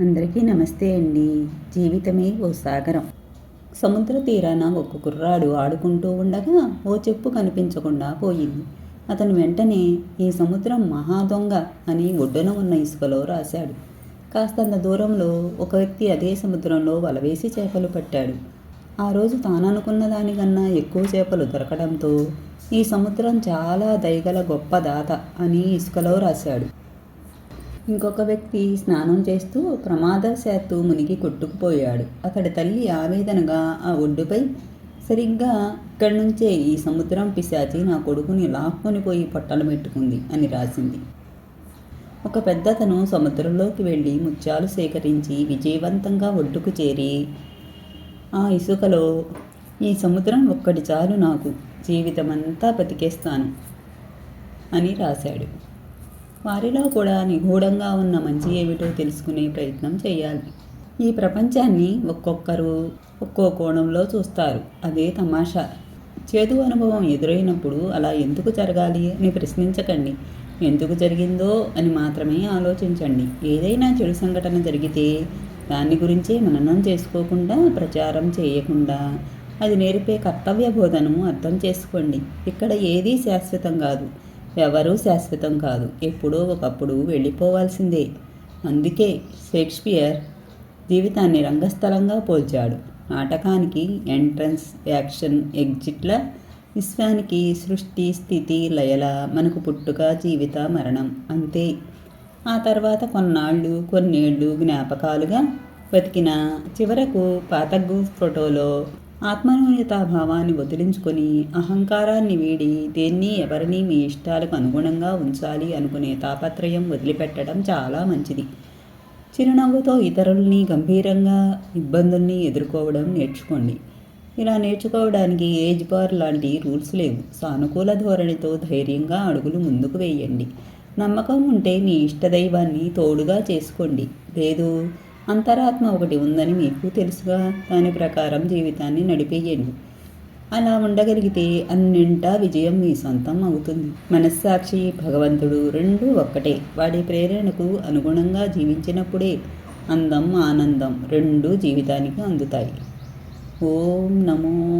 అందరికీ నమస్తే అండి. జీవితమే ఓ సాగరం. సముద్ర తీరాన ఒక కుర్రాడు ఆడుకుంటూ ఉండగా ఓ చెప్పు కనిపించకుండా పోయింది. అతను వెంటనే ఈ సముద్రం మహా దొంగ అని ఒడ్డున ఉన్న ఇసుకలో రాశాడు. కాస్తంత దూరంలో ఒక వ్యక్తి అదే సముద్రంలో వలవేసి చేపలు పట్టాడు. ఆ రోజు తాననుకున్న దానికన్నా ఎక్కువ చేపలు దొరకడంతో ఈ సముద్రం చాలా దయగల గొప్ప దాత అని ఇసుకలో రాశాడు. ఇంకొక వ్యక్తి స్నానం చేస్తూ ప్రమాదశాత్తు మునిగి కొట్టుకుపోయాడు. అతడి తల్లి ఆవేదనగా ఆ ఒడ్డుపై సరిగ్గా ఇక్కడి నుంచే ఈ సముద్రం పిశాచి నా కొడుకుని లాక్కొని పోయి పొట్టలు పెట్టుకుంది అని రాసింది. ఒక పెద్దతను సముద్రంలోకి వెళ్ళి ముత్యాలు సేకరించి విజయవంతంగా ఒడ్డుకు చేరి ఆ ఇసుకలో ఈ సముద్రం ఒక్కటి చాలు నాకు. జీవితమంతా బతికేస్తాను అని రాశాడు. వారిలో కూడా నిగూఢంగా ఉన్న మంచి ఏమిటో తెలుసుకునే ప్రయత్నం చేయాలి. ఈ ప్రపంచాన్ని ఒక్కొక్కరు ఒక్కో కోణంలో చూస్తారు. అదే తమాషా. చేదు అనుభవం ఎదురైనప్పుడు అలా ఎందుకు జరగాలి అని ప్రశ్నించకండి. ఎందుకు జరిగిందో అని మాత్రమే ఆలోచించండి. ఏదైనా చెడు సంఘటన జరిగితే దాని గురించే మననం చేసుకోకుండా ప్రచారం చేయకుండా అది నేర్పే కర్తవ్య బోధను అర్థం చేసుకోండి. ఇక్కడ ఏదీ శాశ్వతం కాదు. ఎవరూ శాశ్వతం కాదు. ఎప్పుడో ఒకప్పుడు వెళ్ళిపోవాల్సిందే. అందుకే షేక్స్పియర్ జీవితాన్ని రంగస్థలంగా పోల్చాడు. నాటకానికి ఎంట్రన్స్ యాక్షన్ ఎగ్జిట్ల విశ్వానికి సృష్టి స్థితి లయల మనకు పుట్టుక జీవిత మరణం అంతే. ఆ తర్వాత కొన్నాళ్ళు కొన్నేళ్ళు జ్ఞాపకాలుగా బతికిన చివరకు పాతగ్గు ఫోటోలో ఆత్మన్యూనతాభావాన్ని వదిలించుకొని అహంకారాన్ని వీడి దేన్ని ఎవరిని మీ ఇష్టాలకు అనుగుణంగా ఉంచాలి అనుకునే తాపత్రయం వదిలిపెట్టడం చాలా మంచిది. చిరునవ్వుతో ఇతరుల్ని గంభీరంగా ఇబ్బందుల్ని ఎదుర్కోవడం నేర్చుకోండి. ఇలా నేర్చుకోవడానికి ఏజ్ బార్ లాంటి రూల్స్ లేవు. సానుకూల ధోరణితో ధైర్యంగా అడుగులు ముందుకు వేయండి. నమ్మకం ఉంటే మీ ఇష్టదైవాన్ని తోడుగా చేసుకోండి. లేదు అంతరాత్మ ఒకటి ఉందని మీకు తెలుసుగా? దాని ప్రకారం జీవితాన్ని నడిపేయండి. అలా ఉండగలిగితే అన్నింటా విజయం మీ సొంతం అవుతుంది. మనస్సాక్షి భగవంతుడు రెండూ ఒక్కటే. వాడి ప్రేరణకు అనుగుణంగా జీవించినప్పుడే అందం ఆనందం రెండూ జీవితానికి అందుతాయి. ఓం నమో